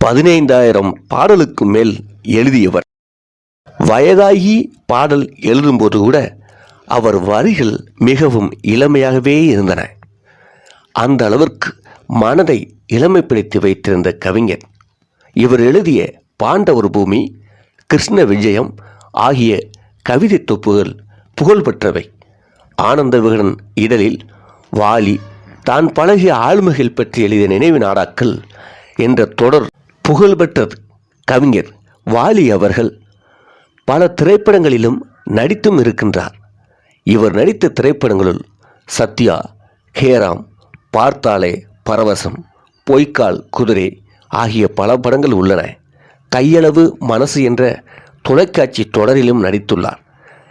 பதினைந்தாயிரம் பாடலுக்கு மேல் எழுதியவர். வயதாகி பாடல் எழுதும்போது கூட அவர் வரிகள் மிகவும் இளமையாகவே இருந்தன. அந்த அளவிற்கு மனதை இளமைப்படுத்தி வைத்திருந்த கவிஞர். இவர் எழுதிய பாண்டவர் பூமி கிருஷ்ண விஜயம் ஆகிய கவிதை தொப்புகள் புகழ்பெற்றவை ஆனந்த விகடன் இதழில் வாலி தான் பழகிய ஆளுமைகள் பற்றி எழுதிய நினைவு நாடாக்கள் என்ற தொடர் புகழ்பெற்ற கவிஞர் வாலி அவர்கள் பல திரைப்படங்களிலும் நடித்தும் இருக்கின்றார். இவர் நடித்த திரைப்படங்களுள் சத்யா ஹேராம் பார்த்தாலே பரவசம் பொய்க்கால் குதிரை ஆகிய பல படங்கள் உள்ளன. கையளவு மனசு என்ற தொலைக்காட்சி தொடரிலும் நடித்துள்ளார்.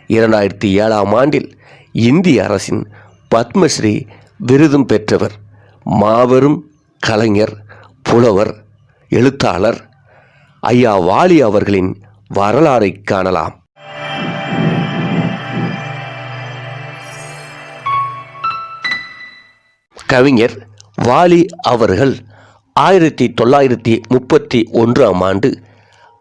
இரண்டாயிரத்தி ஏழாம் ஆண்டில் இந்திய அரசின் பத்மஸ்ரீ விருதும் பெற்றவர் மாபெரும் கலைஞர் புலவர் எழுத்தாளர் ஐயா வாலி அவர்களின் வரலாறை காணலாம். கவிஞர் வாலி அவர்கள் ஆயிரத்தி தொள்ளாயிரத்தி முப்பத்தி ஒன்றாம் ஆண்டு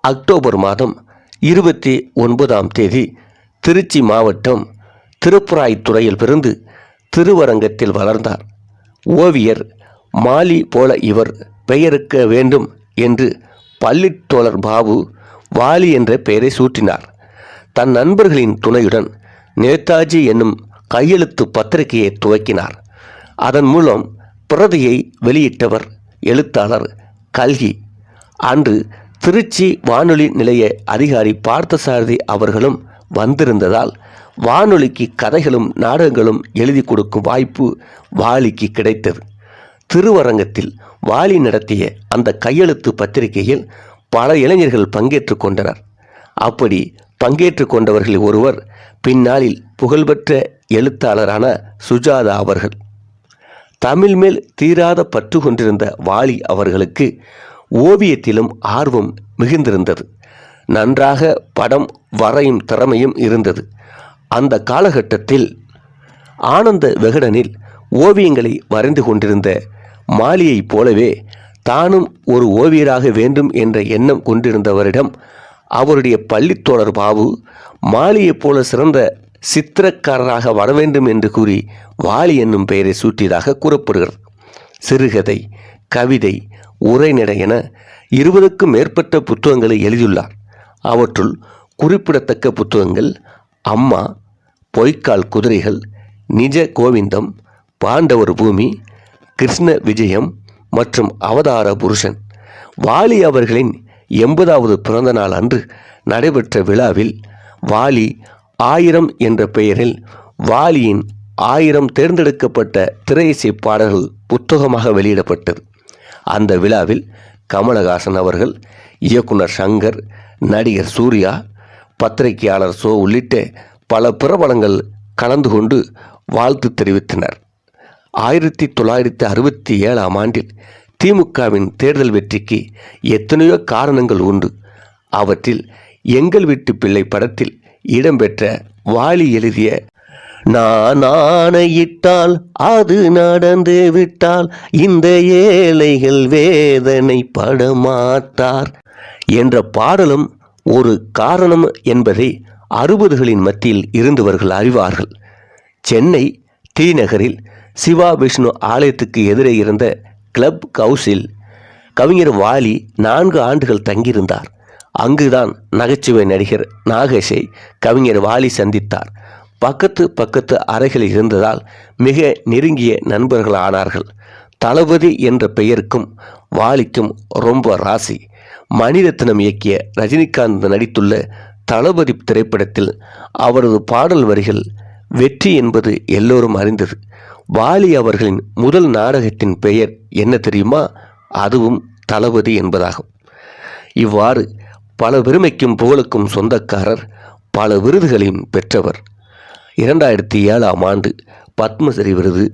அக்டோபர் மாதம் இருபத்தி ஒன்பதாம் தேதி திருச்சி மாவட்டம் திருப்புராய்த்துறையில் பிறந்து திருவரங்கத்தில் வளர்ந்தார். ஓவியர் மாலி போல இவர் பெயருக்க வேண்டும் என்று பள்ளித்தோழர் பாபு வாலி என்ற பெயரை சூட்டினார். தன் நண்பர்களின் துணையுடன் நேதாஜி என்னும் கையெழுத்து பத்திரிகையை துவக்கினார். அதன் மூலம் பிரதியை வெளியிட்டவர் எழுத்தாளர் கல்கி. அன்று திருச்சி வானொலி நிலைய அதிகாரி பார்த்தசாரதி அவர்களும் வந்திருந்ததால் வானொலிக்கு கதைகளும் நாடகங்களும் எழுதி கொடுக்கும் வாய்ப்பு வாலிக்கு கிடைத்தது. திருவரங்கத்தில் வாலி நடத்திய அந்த கையெழுத்து பத்திரிகையில் பல இளைஞர்கள் பங்கேற்று கொண்டனர். அப்படி பங்கேற்று கொண்டவர்களில் ஒருவர் பின்னாளில் புகழ்பெற்ற எழுத்தாளரான சுஜாதா அவர்கள். தமிழ் மேல் தீராத பற்று கொண்டிருந்த வாலி அவர்களுக்கு ஓவியத்திலும் ஆர்வம் மிகுந்திருந்தது. நன்றாக படம் வரையும் திறமையும் இருந்தது. அந்த காலகட்டத்தில் ஆனந்த விகடனில் ஓவியங்களை வரைந்து கொண்டிருந்த மாலியைப் போலவே தானும் ஒரு ஓவியராக வேண்டும் என்ற எண்ணம் கொண்டிருந்தவரிடம் அவருடைய பள்ளித்தோழர் பாபு மாலியைப் போல சிறந்த சித்திரக்காரராக வர வேண்டும் என்று கூறி வாலி என்னும் பெயரை சூட்டியதாக கூறப்படுகிறது. சிறுகதை கவிதை உரைநடை என இருபதுக்கும் மேற்பட்ட புத்தகங்களை எழுதியுள்ளார். அவற்றுள் குறிப்பிடத்தக்க புத்தகங்கள் அம்மா பொய்க்கால் குதிரைகள் நிஜ கோவிந்தம் பாண்டவர் பூமி கிருஷ்ண விஜயம் மற்றும் அவதார புருஷன். வாலி அவர்களின் எண்பதாவது பிறந்த நாள் அன்று நடைபெற்ற விழாவில் வாலி ஆயிரம் என்ற பெயரில் வாலியின் ஆயிரம் தேர்ந்தெடுக்கப்பட்ட திரையிசை பாடல்கள் புத்தகமாக வெளியிடப்பட்டது. அந்த விழாவில் கமலஹாசன் அவர்கள் இயக்குனர் சங்கர் நடிகர் சூர்யா பத்திரிகையாளர் சோ உள்ளிட்ட பல பிரபலங்கள் கலந்து கொண்டு வாழ்த்து தெரிவித்தனர். ஆயிரத்தி தொள்ளாயிரத்தி அறுபத்தி ஏழாம் ஆண்டில் திமுகவின் தேர்தல் வெற்றிக்கு எத்தனையோ காரணங்கள் உண்டு. அவற்றில் எங்கள் வீட்டு பிள்ளை படத்தில் இடம்பெற்ற வாலி எழுதிய நான் ஆணையிட்டால் அது நடந்து விட்டால் இந்த ஏழைகள் வேதனை படமாட்டார் என்ற பாடலும் ஒரு காரணம் என்பதை அறுபதுகளின் மத்தியில் இருந்தவர்கள் அறிவார்கள். சென்னை டி நகரில் சிவா விஷ்ணு ஆலயத்துக்கு எதிரே இருந்த கிளப் ஹவுஸில் கவிஞர் வாலி நான்கு ஆண்டுகள் தங்கியிருந்தார். அங்குதான் நகைச்சுவை நடிகர் நாகேஷை கவிஞர் வாலி சந்தித்தார். பக்கத்து பக்கத்து அறைகளில் இருந்ததால் மிக நெருங்கிய நண்பர்கள் ஆனார்கள். தளபதி என்ற பெயருக்கும் வாலிக்கும் ரொம்ப ராசி. மணிரத்னம் இயக்கிய ரஜினிகாந்த் நடித்துள்ள தளபதி திரைப்படத்தில் அவரது பாடல் வரிகள் வெற்றி என்பது எல்லோரும் அறிந்தது. வாலி அவர்களின் முதல் நாடகத்தின் பெயர் என்ன தெரியுமா? அதுவும் தளபதி என்பதாகும். இவ்வாறு பல பெருமைக்கும் புகழுக்கும் சொந்தக்காரர் பல விருதுகளையும் பெற்றவர். இரண்டாயிரத்தி ஏழாம் ஆண்டு பத்மஸ்ரீ விருது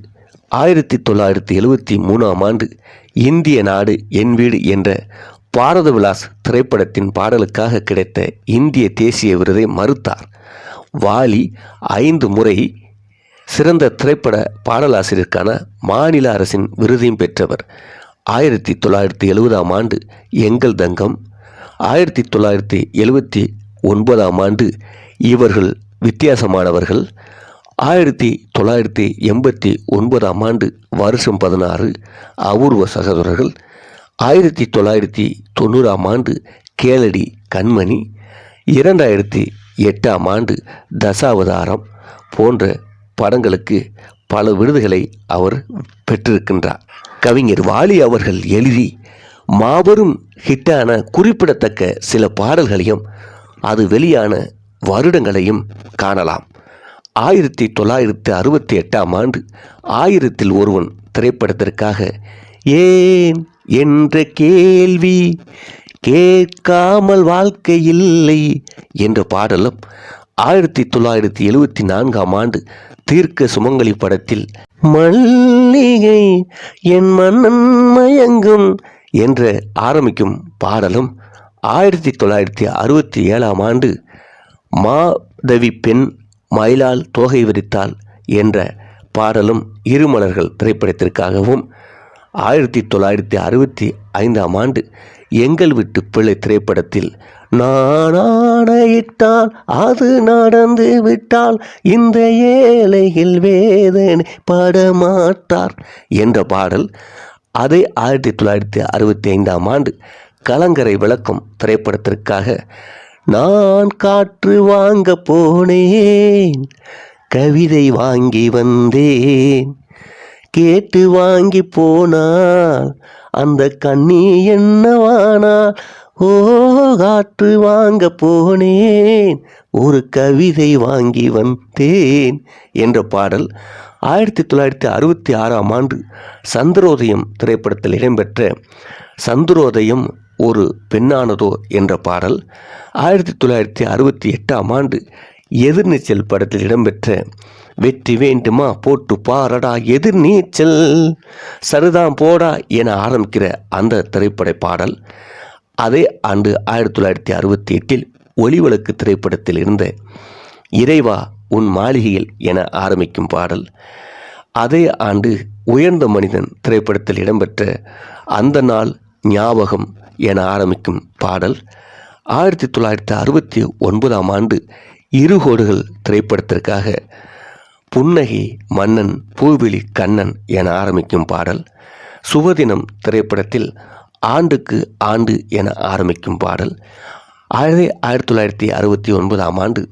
ஆயிரத்தி தொள்ளாயிரத்தி எழுவத்தி மூணாம் ஆண்டு இந்திய நாடு என் வீடு என்ற பாரத விலாஸ் திரைப்படத்தின் பாடலுக்காக கிடைத்த இந்திய தேசிய விருதை மறுத்தார். வாலி ஐந்து முறை சிறந்த திரைப்பட பாடலாசிரியருக்கான மாநில அரசின் விருதையும் பெற்றவர். ஆயிரத்தி தொள்ளாயிரத்தி எழுபதாம் ஆண்டு எங்கள் தங்கம். ஆயிரத்தி தொள்ளாயிரத்தி எழுபத்தி ஒன்பதாம் ஆண்டு இவர்கள் வித்தியாசமானவர்கள். ஆயிரத்தி தொள்ளாயிரத்தி எண்பத்தி ஒன்பதாம் ஆண்டு வருஷம் பதினாறு அபூர்வ சகோதரர்கள். ஆயிரத்தி தொள்ளாயிரத்தி தொண்ணூறாம் ஆண்டு கேளடி கண்மணி இரண்டாயிரத்தி எட்டாம் ஆண்டு தசாவதாரம் போன்ற படங்களுக்கு பல விருதுகளை அவர் பெற்றிருக்கின்றார். கவிஞர் வாலி அவர்கள் எழுதி மாபெரும் ஹிட்டான குறிப்பிடத்தக்க சில பாடல்களையும் அது வெளியான வருடங்களையும் காணலாம். ஆயிரத்தி தொள்ளாயிரத்தி அறுபத்தி எட்டாம் ஆண்டு ஆயிரத்தில் ஒருவன் திரைப்படத்திற்காக ஏன் என்ற கேள்வி கேட்காமல் வாழ்க்கை இல்லை என்ற பாடலும் ஆயிரத்தி தொள்ளாயிரத்தி எழுபத்தி நான்காம் ஆண்டு தீர்க்க சுமங்கலி படத்தில் மல்லிகை என் மன்னன் மயங்கும் என்ற ஆரம்பிக்கும் பாடலும் ஆயிரத்தி தொள்ளாயிரத்தி அறுபத்தி ஏழாம் ஆண்டு மாதவி பெண் மயிலால் தோகை விரித்தாள் என்ற பாடலும் இருமலர்கள் திரைப்படத்திற்காகவும் ஆயிரத்தி தொள்ளாயிரத்தி அறுபத்தி ஐந்தாம் ஆண்டு எங்கள் வீட்டு பிள்ளை திரைப்படத்தில் நாடையிட்டால் அது நடந்து விட்டால் இந்த ஏழையில் வேதனை படமாட்டார் என்ற பாடல் அதே ஆயிரத்தி தொள்ளாயிரத்தி அறுபத்தி ஐந்தாம் ஆண்டு கலங்கரை விளக்கம் திரைப்படத்திற்காக நான் காற்று வாங்க போனேன் கவிதை வாங்கி வந்தேன். கேட்டு வாங்கி போனால் அந்த கண்ணி என்னவானா? ஓ காற்று வாங்க போனேன். ஒரு கவிதை வாங்கி வந்தேன் என்ற பாடல் ஆயிரத்தி தொள்ளாயிரத்தி அறுபத்தி ஆறாம் ஆண்டு சந்திரோதயம் திரைப்படத்தில் இடம்பெற்ற சந்திரோதயம் ஒரு பெண்ணானதோ என்ற பாடல் ஆயிரத்தி தொள்ளாயிரத்தி அறுபத்தி எட்டாம் ஆண்டு எதிர்நீச்சல் படத்தில் இடம்பெற்ற வெற்றி வேண்டுமா போட்டு பாரடா எதிர்நீச்சல் சருதான் போடா என ஆரம்பிக்கிற அந்த திரைப்பட பாடல் அதே ஆண்டு ஆயிரத்தி தொள்ளாயிரத்தி அறுபத்தி எட்டில் ஒளிவிளக்கு திரைப்படத்தில் இருந்த இறைவா உன் மாளிகையில் என ஆரம்பிக்கும் பாடல். அதே ஆண்டு உயர்ந்த மனிதன் திரைப்படத்தில் இடம்பெற்ற அந்த நாள் ஞாபகம் என ஆரம்பிக்கும் பாடல் ஆயிரத்தி தொள்ளாயிரத்தி அறுபத்தி ஒன்பதாம் ஆண்டு இருகோடுகள் திரைப்படத்திற்காக புன்னகை மன்னன் பூவிழி கண்ணன் என ஆரம்பிக்கும் பாடல் சுபதினம் திரைப்படத்தில் ஆண்டுக்கு ஆண்டு என ஆரம்பிக்கும் பாடல் ஆயிரத்தி ஆயிரத்தி தொள்ளாயிரத்தி அறுபத்தி ஒன்பதாம் ஆண்டு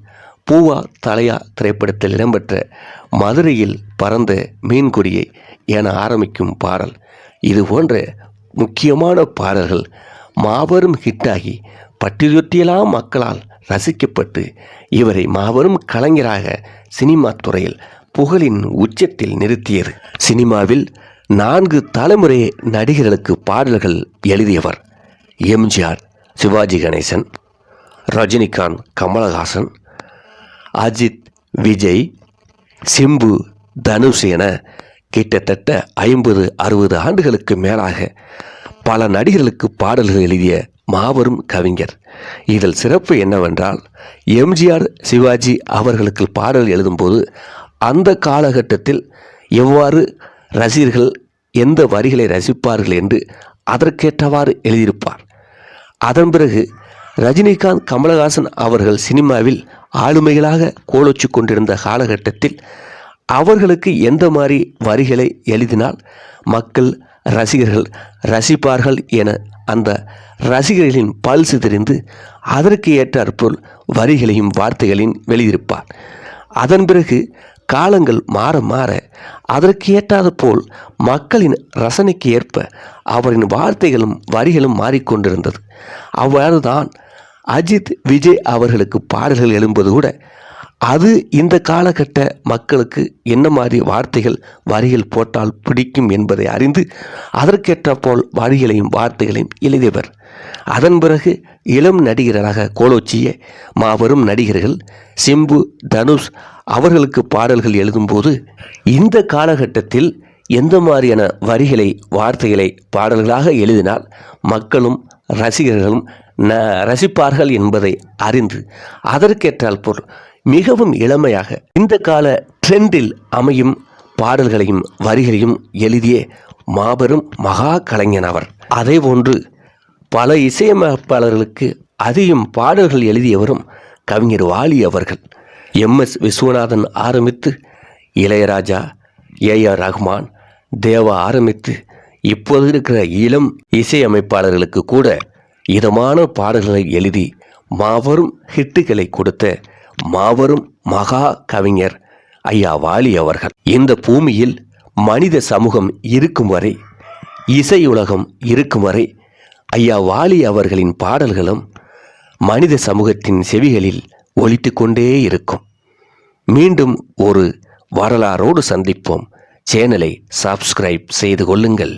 பூவா தலையா திரைப்படத்தில் இடம்பெற்ற மதுரையில் பறந்த மீன்கொடியை என ஆரம்பிக்கும் பாடல். இது போன்ற முக்கியமான பாடல்கள் மாபெரும் ஹிட்டாகி பட்டியலொட்டியெல்லாம் மக்களால் ரசிக்கப்பட்டு இவரை மாபெரும் கலைஞராக சினிமா துறையில் புகழின் உச்சத்தில் நிறுத்தியது. சினிமாவில் நான்கு தலைமுறை நடிகர்களுக்கு பாடல்கள் எழுதியவர் எம்ஜிஆர் சிவாஜி கணேசன் ரஜினிகாந்த் கமலஹாசன் அஜித் விஜய் சிம்பு தனுஷ் என கிட்டத்தட்ட ஐம்பது அறுபது ஆண்டுகளுக்கு மேலாக பல நடிகர்களுக்கு பாடல்கள் எழுதிய மாபெரும் கவிஞர். இதில் சிறப்பு என்னவென்றால் எம்ஜிஆர் சிவாஜி அவர்களுக்கு பாடல் எழுதும்போது அந்த காலகட்டத்தில் எவ்வாறு ரசிகர்கள் எந்த வரிகளை ரசிப்பார்கள் என்று அதற்கேற்றவாறு எழுதியிருப்பார். அதன் பிறகு ரஜினிகாந்த் கமலஹாசன் அவர்கள் சினிமாவில் ஆளுமைகளாக கோலோச்சு கொண்டிருந்த காலகட்டத்தில் அவர்களுக்கு எந்த மாதிரி வரிகளை எழுதினால் மக்கள் ரசிகர்கள் ரசிப்பார்கள் என அந்த ரசிகர்களின் பல்சு தெரிந்து அதற்கு ஏற்றாற்போல் வரிகளையும் வார்த்தைகளையும் வெளியிருப்பார். அதன் பிறகு காலங்கள் மாற மாற அதற்கு ஏற்றாது போல் மக்களின் ரசனைக்கு ஏற்ப அவரின் வார்த்தைகளும் வரிகளும் மாறிக்கொண்டிருந்தது. அவ்வாறு தான் அஜித் விஜய் அவர்களுக்கு பாடல்கள் எழும்பது கூட அது இந்த காலகட்ட மக்களுக்கு என்ன மாதிரி வார்த்தைகள் வரிகள் போட்டால் பிடிக்கும் என்பதை அறிந்து அதற்கேற்ற போல் வரிகளையும் வார்த்தைகளையும் எழுதியவர். அதன் பிறகு இளம் நடிகராக கோலோச்சிய மாபெரும் நடிகர்கள் சிம்பு தனுஷ் அவர்களுக்கு பாடல்கள் எழுதும்போது இந்த காலகட்டத்தில் எந்த மாதிரியான வரிகளை வார்த்தைகளை பாடல்களாக எழுதினால் மக்களும் ரசிகர்களும் ந ரசிப்பார்கள் என்பதை அறிந்து அதற்கேற்றால் போல் மிகவும் இளமையாக இந்த கால ட்ரெண்டில் அமையும் பாடல்களையும் வரிகளையும் எழுதிய மாபெரும் மகா கலைஞன் அவர். அதேபோன்று பல இசையமைப்பாளர்களுக்கு அதிகம் பாடல்கள் எழுதியவரும் கவிஞர் வாலி அவர்கள். எம். எஸ். விஸ்வநாதன் ஆரம்பித்து இளையராஜா ஏ. ஆர். ரஹ்மான் தேவா ஆரம்பித்து இப்போது இருக்கிற இளம் இசையமைப்பாளர்களுக்கு கூட இதமான பாடல்களை எழுதி மாபெரும் ஹிட்டுகளை கொடுத்த மாபெரும் மகா கவிஞர் ஐயா வாலி அவர்கள். இந்த பூமியில் மனித சமூகம் இருக்கும் வரை இசையுலகம் இருக்கும் வரை ஐயா வாலி அவர்களின் பாடல்களும் மனித சமூகத்தின் செவிகளில் ஒலித்து கொண்டே இருக்கும். மீண்டும் ஒரு வரலாறோடு சந்திப்போம். சேனலை சப்ஸ்கிரைப் செய்து கொள்ளுங்கள்.